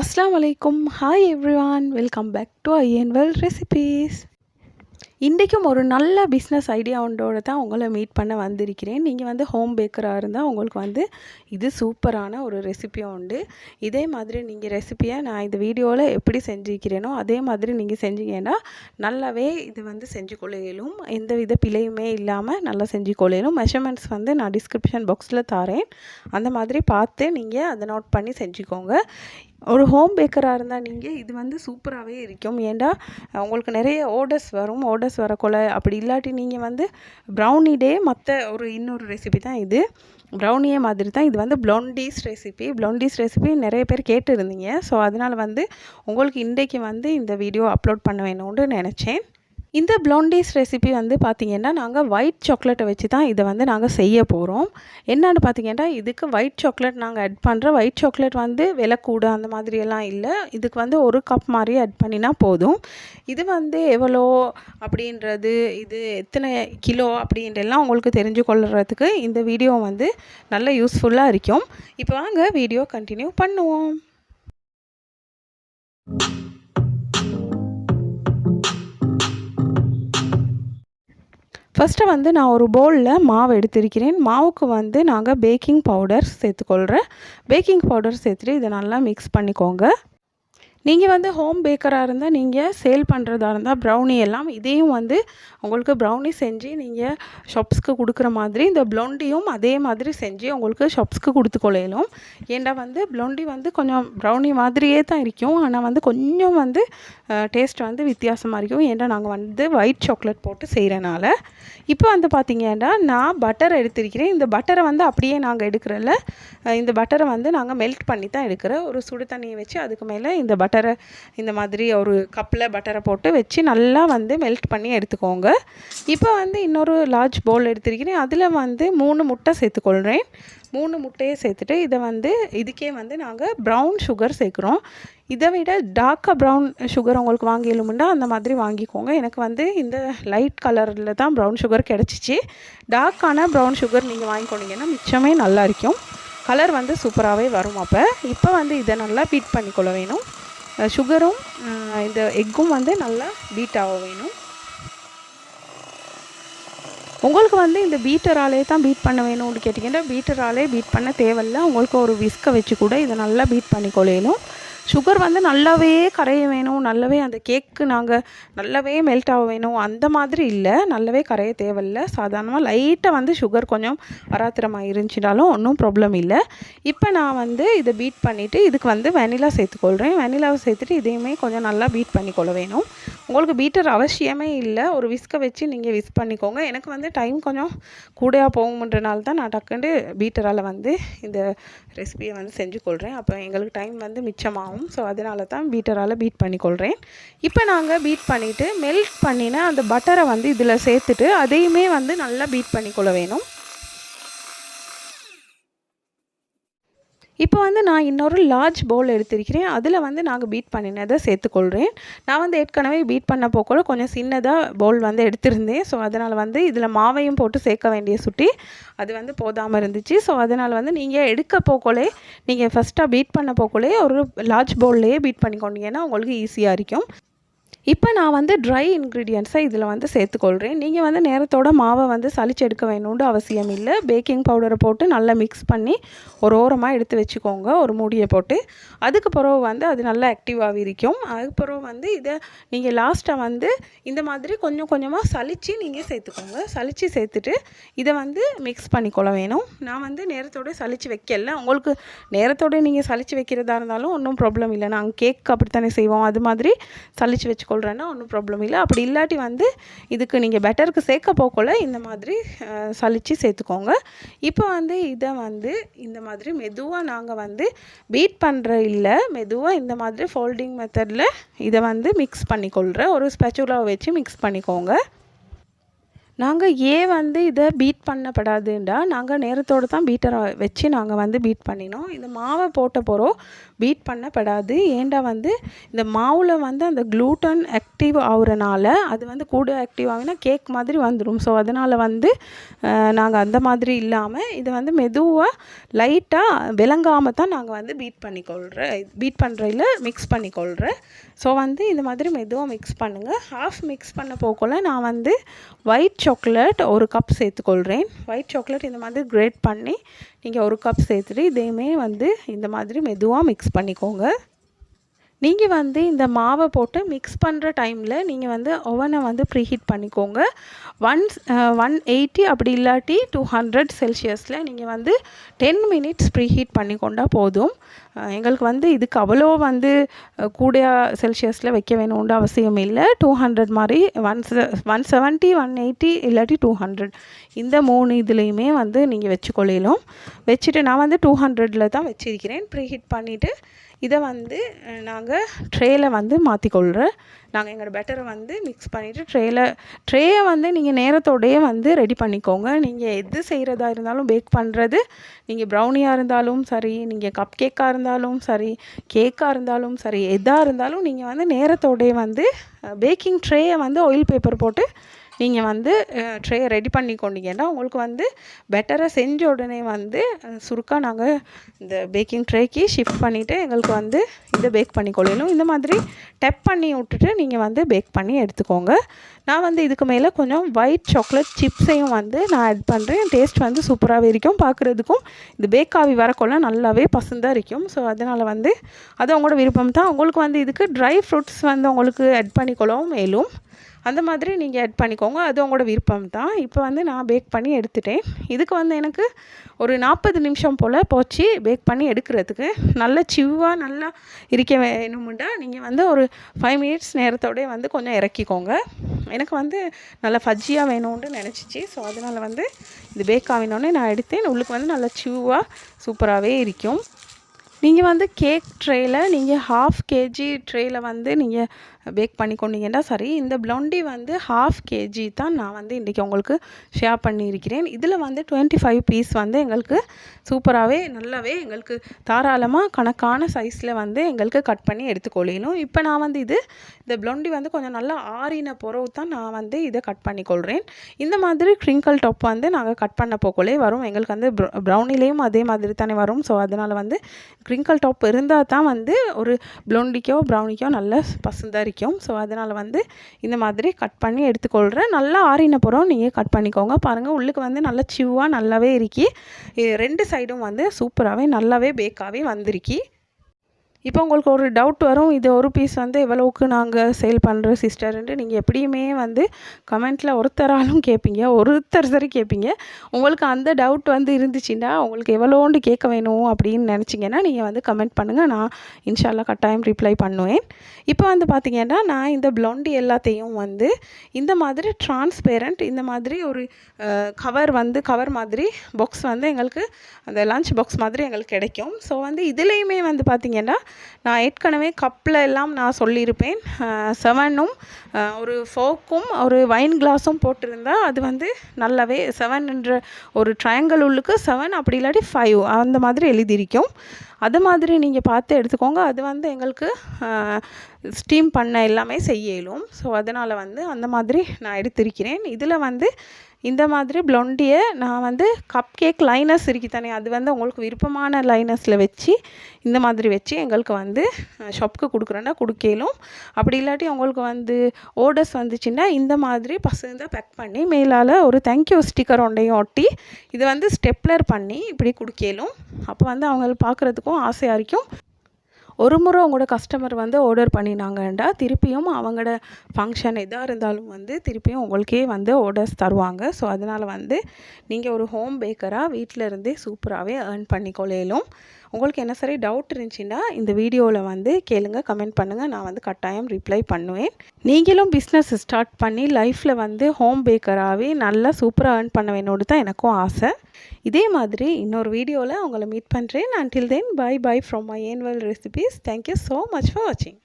அஸ்லாம் வலைக்கும் hi everyone welcome back to ஐஎன்வெல் recipes இன்றைக்கும் ஒரு நல்ல பிஸ்னஸ் ஐடியா ஒன்றோடு தான் உங்களை மீட் பண்ண வந்திருக்கிறேன். நீங்கள் வந்து ஹோம் பேக்கராக இருந்தால் உங்களுக்கு வந்து இது சூப்பரான ஒரு ரெசிபியும் உண்டு. இதே மாதிரி நீங்கள் ரெசிப்பியை நான் இந்த வீடியோவில் எப்படி செஞ்சுக்கிறேனோ அதே மாதிரி நீங்கள் செஞ்சீங்கன்னா நல்லாவே இது வந்து செஞ்சு கொள்ளையிலும் எந்த வித பிழையுமே இல்லாமல் நல்லா செஞ்சு கொள்ளையிலும் மெஷர்மெண்ட்ஸ் வந்து நான் டிஸ்கிரிப்ஷன் பாக்ஸில் தரேன். அந்த மாதிரி பார்த்து நீங்கள் அதை நோட் பண்ணி செஞ்சுக்கோங்க. ஒரு ஹோம் பேக்கராக இருந்தால் நீங்கள் இது வந்து சூப்பராகவே இருக்கும். ஏன்டா உங்களுக்கு நிறைய ஆர்டர்ஸ் வரும். ஆர்டர்ஸ் வரக்குள்ள அப்படி இல்லாட்டி நீங்கள் வந்து ப்ரௌனி டே மற்ற ஒரு இன்னொரு ரெசிபி தான் இது. ப்ரௌனியே மாதிரி தான். இது வந்து ப்ளொண்டீஸ் ரெசிபி ப்ளொண்டீஸ் ரெசிபி நிறைய பேர் கேட்டுருந்தீங்க. ஸோ அதனால் வந்து உங்களுக்கு இன்றைக்கு வந்து இந்த வீடியோ அப்லோட் பண்ண வேணும்னு நினச்சேன். இந்த ப்ளொண்டீஸ் ரெசிபி வந்து பார்த்திங்கன்னா நாங்கள் ஒயிட் சாக்லேட்டை வச்சு தான் இதை வந்து நாங்கள் செய்ய போகிறோம் என்னென்னு பார்த்திங்கன்னா இதுக்கு ஒயிட் சாக்லேட் நாங்கள் ஆட் பண்ணுற ஒயிட் சாக்லேட் வந்து விலை கூட அந்த மாதிரியெல்லாம் இல்லை. இதுக்கு வந்து ஒரு கப் மாதிரி ஆட் பண்ணினா போதும். இது வந்து எவ்வளோ அப்படின்றது இது எத்தனை கிலோ அப்படின்றலாம் உங்களுக்கு தெரிஞ்சு கொள்ளுறதுக்கு இந்த வீடியோ வந்து நல்ல யூஸ்ஃபுல்லாக இருக்கும். இப்போ வாங்க வீடியோ கண்டினியூ பண்ணுவோம். ஃபஸ்ட்டு வந்து நான் ஒரு பவுலில் மாவு எடுத்திருக்கிறேன். மாவுக்கு வந்து நாங்கள் பேக்கிங் பவுடர் சேர்த்துக்கொள்கிறேன் பேக்கிங் பவுடர் சேர்த்துட்டு இதை நல்லா மிக்ஸ் பண்ணிக்கோங்க. நீங்கள் வந்து ஹோம் பேக்கராக இருந்தால் நீங்கள் சேல் பண்ணுறதா இருந்தால் ப்ரௌனி எல்லாம் இதையும் வந்து உங்களுக்கு ப்ரௌனி செஞ்சு நீங்கள் ஷாப்ஸ்க்கு கொடுக்குற மாதிரி இந்த ப்ளொண்டியும் அதே மாதிரி செஞ்சு உங்களுக்கு ஷாப்ஸ்க்கு கொடுத்து கொள்ளையிலும் ஏன்டா வந்து ப்ளொண்டி வந்து கொஞ்சம் ப்ரௌனி மாதிரியே தான் இருக்கும். ஆனால் வந்து கொஞ்சம் வந்து டேஸ்ட் வந்து வித்தியாசமாக இருக்கும். ஏன்டா நாங்கள் வந்து ஒயிட் சாக்லேட் போட்டு செய்கிறனால இப்போ வந்து பார்த்தீங்கன்னா நான் பட்டர் எடுத்திருக்கிறேன். இந்த பட்டரை வந்து அப்படியே நாங்கள் எடுக்கிறல இந்த பட்டரை வந்து நாங்கள் மெல்ட் பண்ணி தான் எடுக்கிறோம். ஒரு சுடு தண்ணியை வச்சு அதுக்கு மேலே இந்த பட்டர் பட்டரை இந்த மாதிரி ஒரு கப்பில் பட்டரை போட்டு வச்சு நல்லா வந்து மெல்ட் பண்ணி எடுத்துக்கோங்க. இப்போ வந்து இன்னொரு லார்ஜ் பவுல் எடுத்திருக்கிறேன். அதில் வந்து மூணு முட்டை சேர்த்துக்கொள்கிறேன் மூணு முட்டையை சேர்த்துட்டு இதை வந்து இதுக்கே வந்து நாங்கள் ப்ரௌன் சுகர் சேர்க்குறோம். இதை விட டார்க்காக ப்ரௌன் சுகர் உங்களுக்கு வாங்கிடலும்னா அந்த மாதிரி வாங்கிக்கோங்க. எனக்கு வந்து இந்த லைட் கலரில் தான் ப்ரௌன் சுகர் கிடச்சிச்சு. டார்க்கான ப்ரௌன் சுகர் நீங்கள் வாங்கிக்கொண்டீங்கன்னா மிச்சமே நல்லா இருக்கும். கலர் வந்து சூப்பராகவே வரும் அப்போ. இப்போ வந்து இதை நல்லா பீட் பண்ணிக்கொள்ள வேணும். சுகரும் இந்த எக்கும் வந்து நல்லா பீட் ஆக வேணும். உங்களுக்கு வந்து இந்த பீட்டராலே தான் பீட் பண்ண வேணும்னு கேட்டிங்கன்னா பீட்டராலே பீட் பண்ண தேவையில்ல. உங்களுக்கு ஒரு விஸ்கை வச்சு கூட இதை நல்லா பீட் பண்ணி சுகர் வந்து நல்லாவே கரைய வேணும். நல்லாவே அந்த கேக்கு நாங்கள் நல்லாவே மெல்ட் ஆக வேணும். அந்த மாதிரி இல்லை. நல்லாவே கரைய தேவையில்லை. சாதாரணமாக லைட்டாக வந்து சுகர் கொஞ்சம் வராத்திரமாக இருந்துச்சுனாலும் ஒன்றும் ப்ராப்ளம் இல்லை. இப்போ நான் வந்து இதை பீட் பண்ணிவிட்டு இதுக்கு வந்து வெனிலா சேர்த்துக்கொள்கிறேன் வெனிலாவை சேர்த்துட்டு இதையுமே கொஞ்சம் நல்லா பீட் பண்ணிக்கொள்ள வேணும். உங்களுக்கு பீட்டர் அவசியமே இல்லை. ஒரு விஸ்கை வச்சு நீங்கள் விஸ் பண்ணிக்கோங்க. எனக்கு வந்து டைம் கொஞ்சம் கூடையாக போகும்ன்றனால தான் நான் டக்குண்டு பீட்டரால் வந்து இந்த ரெசிபியை வந்து செஞ்சு கொள்கிறேன் அப்போ எங்களுக்கு டைம் வந்து மிச்சமாகும். ஆகும். ஸோ அதனால தான் பீட்டரால் பீட் பண்ணிக்கொள்கிறேன் இப்போ நாங்கள் பீட் பண்ணிவிட்டு மெல்ட் பண்ணின அந்த பட்டரை வந்து இதில் சேர்த்துட்டு அதையுமே வந்து நல்லா பீட் பண்ணிக்கொள்ள வேணும். இப்போ வந்து நான் இன்னொரு லார்ஜ் பவுல் எடுத்திருக்கிறேன். அதில் வந்து நாங்கள் பீட் பண்ணினதை சேர்த்துக்கொள்கிறேன் நான் வந்து ஏற்கனவே பீட் பண்ண கூட கொஞ்சம் சின்னதாக பவுல் வந்து எடுத்திருந்தேன். ஸோ அதனால் வந்து இதில் மாவையும் போட்டு சேர்க்க வேண்டிய சுட்டி அது வந்து போதாமல் இருந்துச்சு. ஸோ அதனால் வந்து நீங்கள் எடுக்க போக்கோலே நீங்கள் ஃபஸ்ட்டாக பீட் பண்ண போக்கோலே ஒரு லார்ஜ் பவுல்லையே பீட் பண்ணிக்கொண்டீங்கன்னா உங்களுக்கு ஈஸியாக இருக்கும். இப்போ நான் வந்து ட்ரை இன்க்ரீடியன்ஸை இதில் வந்து சேர்த்துக்கொள்கிறேன். நீங்கள் வந்து நேரத்தோட மாவை வந்து சளிச்சு எடுக்க வேணும்னு அவசியம் இல்லை. பேக்கிங் பவுடரை போட்டு நல்லா மிக்ஸ் பண்ணி ஒரு ஓரமாக எடுத்து வச்சுக்கோங்க. ஒரு மூடியை போட்டு. அதுக்கு பிறகு வந்து அது நல்லா ஆக்டிவாக இருக்கும் அதுக்கப்புறம் வந்து இதை நீங்கள் லாஸ்ட்டாக வந்து இந்த மாதிரி கொஞ்சம் கொஞ்சமாக சளிச்சு நீங்கள் சேர்த்துக்கோங்க. சளிச்சு சேர்த்துட்டு இதை வந்து மிக்ஸ் பண்ணிக்கொள்ள வேணும். நான் வந்து நேரத்தோட சளிச்சு வைக்கல. உங்களுக்கு நேரத்தோட நீங்கள் சளிச்சு வைக்கிறதா இருந்தாலும் ஒன்றும் ப்ராப்ளம் இல்லை. நாங்கள் கேக் அப்படித்தானே செய்வோம். அது மாதிரி சளிச்சு வச்சுக்கோ சொல்கிறேன்னா ஒன்றும் ப்ராப்ளம் இல்லை. அப்படி இல்லாட்டி வந்து இதுக்கு நீங்கள் பெட்டருக்கு சேர்க்க போக்கல இந்த மாதிரி சளிச்சு சேர்த்துக்கோங்க. இப்போ வந்து இதை வந்து இந்த மாதிரி மெதுவாக நாங்கள் வந்து பீட் பண்ணுற இல்லை மெதுவாக இந்த மாதிரி ஃபோல்டிங் மெத்தடில் இதை வந்து மிக்ஸ் பண்ணிக்கொள்கிறேன் ஒரு ஸ்பெச்சுலாவை வச்சு மிக்ஸ் பண்ணிக்கோங்க. நாங்கள் ஏன் வந்து இதை பீட் பண்ணப்படாதுண்டா. நாங்கள் நேரத்தோடு தான் பீட்டரை வச்சு நாங்கள் வந்து பீட் பண்ணினோம். இந்த மாவை போட்ட போகிறோம் பீட் பண்ணப்படாது. ஏண்டா வந்து இந்த மாவில் வந்து அந்த க்ளூட்டன் ஆக்டிவ் ஆகுறனால அது வந்து கூட ஆக்டிவ் ஆகுனா கேக் மாதிரி வந்துடும் ஸோ அதனால் வந்து நாங்கள் அந்த மாதிரி இல்லாமல் இதை வந்து மெதுவாக லைட்டாக விளங்காமல் தான் நாங்கள் வந்து பீட் பண்ணிக்கொள்கிறேன் பீட் பண்ணுறையில் மிக்ஸ் பண்ணிக்கொள்கிற ஸோ வந்து இந்த மாதிரி மெதுவாக மிக்ஸ் பண்ணுங்கள் ஹாஃப் மிக்ஸ் பண்ண போக்குள்ள நான் வந்து ஒயிட் சாக்லேட் ஒரு கப் சேர்த்துக்கொள்கிறேன் ஒயிட் சாக்லேட் இந்த மாதிரி கிரேட் பண்ணி நீங்கள் ஒரு கப் சேர்த்துட்டு இதையுமே வந்து இந்த மாதிரி மெதுவாக மிக்ஸ் பண்ணிக்கோங்க. நீங்கள் வந்து இந்த மாவை போட்டு மிக்ஸ் பண்ணுற டைமில் நீங்கள் வந்து ஓவனை வந்து ப்ரீஹீட் பண்ணிக்கோங்க. ஒன் ஒன் எயிட்டி அப்படி இல்லாட்டி டூ ஹண்ட்ரட் செல்சியஸில் நீங்கள் வந்து டென் மினிட்ஸ் ப்ரீஹீட் பண்ணிக்கொண்டால் போதும். எங்களுக்கு வந்து இதுக்கு அவ்வளோ வந்து கூட செல்சியஸில் வைக்க வேணும்னு அவசியம் இல்லை. டூ ஹண்ட்ரட் மாதிரி one one seventy one eighty இல்லாட்டி டூ ஹண்ட்ரட் இந்த மூணு இதுலேயுமே வந்து நீங்கள் வச்சுக்கொள்ளலாம். வச்சுட்டு நான் வந்து டூ ஹண்ட்ரடில் தான் வச்சிருக்கிறேன். ப்ரீஹீட் பண்ணிவிட்டு இதை வந்து நாங்கள் ட்ரேயில் வந்து மாற்றிக்கொள்கிற நாங்கள் எங்களோட பெட்டரை வந்து மிக்ஸ் பண்ணிவிட்டு ட்ரேயில் ட்ரேயை வந்து நீங்கள் நேரத்தோடையே வந்து ரெடி பண்ணிக்கோங்க. நீங்கள் எது செய்கிறதா இருந்தாலும் பேக் பண்ணுறது நீங்கள் ப்ரௌனியாக இருந்தாலும் சரி நீங்கள் கப் கேக்காக இருந்தாலும் சரி கேக்காக இருந்தாலும் சரி எதாக இருந்தாலும் நீங்கள் வந்து நேரத்தோடையே வந்து பேக்கிங் ட்ரேயை வந்து ஆயில் பேப்பர் போட்டு நீங்கள் வந்து ட்ரே ரெடி பண்ணி கொண்டீங்கன்னா உங்களுக்கு வந்து பெட்டராக செஞ்ச உடனே வந்து சுருக்காக நாங்கள் இந்த பேக்கிங் ட்ரேக்கு ஷிஃப்ட் பண்ணிவிட்டு எங்களுக்கு வந்து இதை பேக் பண்ணி கொள்ளணும் இந்த மாதிரி டெப் பண்ணி விட்டுட்டு நீங்கள் வந்து பேக் பண்ணி எடுத்துக்கோங்க. நான் வந்து இதுக்கு மேலே கொஞ்சம் ஒயிட் சாக்லேட் சிப்ஸையும் வந்து நான் ஆட் பண்ணுறேன் டேஸ்ட் வந்து சூப்பராகவே இருக்கும். பார்க்குறதுக்கும் இது பேக் ஆவி வரக்குள்ள நல்லாவே பசுந்தாக இருக்கும். ஸோ அதனால் வந்து அது அவங்களோட விருப்பம் தான். உங்களுக்கு வந்து இதுக்கு ட்ரை ஃப்ரூட்ஸ் வந்து உங்களுக்கு ஆட் பண்ணிக்கொள்ளவும் மேலும். அந்த மாதிரி நீங்கள் ஆட் பண்ணிக்கோங்க. அது உங்களோட விருப்பம் தான் இப்போ வந்து நான் பேக் பண்ணி எடுத்துட்டேன். இதுக்கு வந்து எனக்கு ஒரு நாற்பது நிமிஷம் போல் போச்சு பேக் பண்ணி எடுக்கிறதுக்கு. நல்ல சிவ்வாக நல்லா இருக்க வேணுமுண்டா நீங்கள் வந்து ஒரு ஃபைவ் மினிட்ஸ் நேரத்தோடய வந்து கொஞ்சம் இறக்கிக்கோங்க. எனக்கு வந்து நல்லா ஃபஜ்ஜியாக வேணும்னு நினச்சிச்சு. ஸோ அதனால் வந்து இது பேக் ஆகினோடனே நான் எடுத்தேன். உள்ளுக்கு வந்து நல்லா சிவ்வாக சூப்பராகவே இருக்கும். நீங்கள் வந்து கேக் ட்ரேயில் நீங்கள் ஹாஃப் கேஜி ட்ரேயில் வந்து நீங்கள் பேக் பண்ணி கொண்டீங்கன்னா சரி இந்த ப்ளொண்டி வந்து ஹாஃப் கேஜி தான் நான் வந்து இன்றைக்கி உங்களுக்கு ஷேர் பண்ணியிருக்கிறேன். இதில் வந்து டுவெண்ட்டி ஃபைவ் பீஸ் வந்து எங்களுக்கு சூப்பராகவே நல்லாவே எங்களுக்கு தாராளமாக கணக்கான சைஸில் வந்து எங்களுக்கு கட் பண்ணி எடுத்துக்கொள்ளணும் இப்போ நான் வந்து இது இந்த ப்ளொண்டி வந்து கொஞ்சம் நல்லா ஆறின பொறவு தான் நான் வந்து இதை கட் பண்ணிக்கொள்கிறேன் இந்த மாதிரி க்ரிங்கிள் டாப் வந்து நாங்கள் கட் பண்ண போக்கோலே வரும். எங்களுக்கு வந்து ப்ரௌனிலேயும் அதே மாதிரி தானே வரும். ஸோ அதனால் வந்து க்ரிங்கிள் டாப் இருந்தால் தான் வந்து ஒரு ப்ளொண்டிக்கோ ப்ரௌனிக்கோ நல்ல பசுந்தாக பிடிக்கும். ஸோ அதனால் வந்து இந்த மாதிரி கட் பண்ணி எடுத்துக்கொள்கிறேன் நல்லா ஆறின புறம் நீங்கள் கட் பண்ணிக்கோங்க. பாருங்கள் உள்ளுக்கு வந்து நல்லா சிவ்வாக நல்லாவே இருக்கி. ரெண்டு சைடும் வந்து சூப்பராகவே நல்லாவே பேக்காகவே வந்திருக்கி. இப்போ உங்களுக்கு ஒரு டவுட் வரும் இது ஒரு பீஸ் வந்து எவ்வளோவுக்கு நாங்கள் சேல் பண்ணுறோம் சிஸ்டர்ன்ட்டு நீங்கள் எப்படியுமே வந்து கமெண்ட்டில் ஒருத்தராலும் கேட்பீங்க ஒருத்தர் சரி கேட்பீங்க உங்களுக்கு அந்த டவுட் வந்து இருந்துச்சுன்னா உங்களுக்கு எவ்வளோண்டு கேட்க வேணும் அப்படின்னு நினச்சிங்கன்னா நீங்கள் வந்து கமெண்ட் பண்ணுங்கள் நான் இன்ஷால்லா கட்டாயம் ரிப்ளை பண்ணுவேன். இப்போ வந்து பார்த்திங்கன்னா நான் இந்த ப்ளொண்டி எல்லாத்தையும் வந்து இந்த மாதிரி டிரான்ஸ்பேரண்ட் இந்த மாதிரி ஒரு கவர் வந்து கவர் மாதிரி பாக்ஸ் வந்து எங்களுக்கு அந்த லஞ்ச் பாக்ஸ் மாதிரி எங்களுக்கு கிடைக்கும். ஸோ வந்து இதுலேயுமே வந்து பார்த்திங்கன்னா நான் ஏற்கனவே கப்பில் எல்லாம் நான் சொல்லியிருப்பேன். செவனும் ஒரு ஃபோக்கும் ஒரு வைன் கிளாஸும் போட்டிருந்தா அது வந்து நல்லாவே செவன் என்ற ஒரு ட்ரையாங்கல் உள்ளுக்கு செவன் அப்படி இல்லாட்டி ஃபைவ் அந்த மாதிரி எழுதியிருக்கும். அது மாதிரி நீங்கள் பார்த்து எடுத்துக்கோங்க. அது வந்து எங்களுக்கு ஸ்டீம் பண்ண எல்லாமே செய்யலும் ஸோ அதனால் வந்து அந்த மாதிரி நான் எடுத்திருக்கிறேன். இதில் வந்து இந்த மாதிரி ப்ளொண்டியை நான் வந்து கப் கேக் லைனஸ் இருக்கு தானே அது வந்து உங்களுக்கு விருப்பமான லைனஸில் வச்சு இந்த மாதிரி வச்சு எங்களுக்கு வந்து ஷாப்புக்கு கொடுக்குறேன்னா கொடுக்கலும். அப்படி இல்லாட்டி உங்களுக்கு வந்து ஓடர்ஸ் வந்துச்சுன்னா இந்த மாதிரி பசங்க பேக் பண்ணி மேலால் ஒரு தேங்க்யூ ஸ்டிக்கர் ஒன்றையும் ஒட்டி இது வந்து ஸ்டெப்லர் பண்ணி இப்படி கொடுக்கலும். அப்போ வந்து அவங்க பார்க்குறதுக்கும் ஆசையாக இருக்கும். ஒரு முறை உங்களோட கஸ்டமர் வந்து ஆர்டர் பண்ணினாங்கண்டா திருப்பியும் அவங்களோட ஃபங்க்ஷன் எதாக இருந்தாலும் வந்து திருப்பியும் உங்களுக்கே வந்து ஆர்டர்ஸ் தருவாங்க. ஸோ அதனால் வந்து நீங்கள் ஒரு ஹோம் பேக்கராக வீட்டில் இருந்தே சூப்பராகவே ஏர்ன் பண்ணிக்கொள்ளையிலும் உங்களுக்கு என்ன சரி டவுட் இருந்துச்சுன்னா இந்த வீடியோவில் வந்து கேளுங்க கமெண்ட் பண்ணுங்கள் நான் வந்து கட்டாயம் ரிப்ளை பண்ணுவேன். நீங்களும் பிஸ்னஸ் ஸ்டார்ட் பண்ணி லைஃப்பில் வந்து ஹோம் பேக்கராகவே நல்லா சூப்பராக ஏர்ன் பண்ண வேணும்னு தான் எனக்கும் ஆசை. இதே மாதிரி இன்னொரு வீடியோவில் உங்களை மீட் பண்ணுறேன் until then bye bye from my ஏன்வல் recipes thank you so much for வாட்சிங்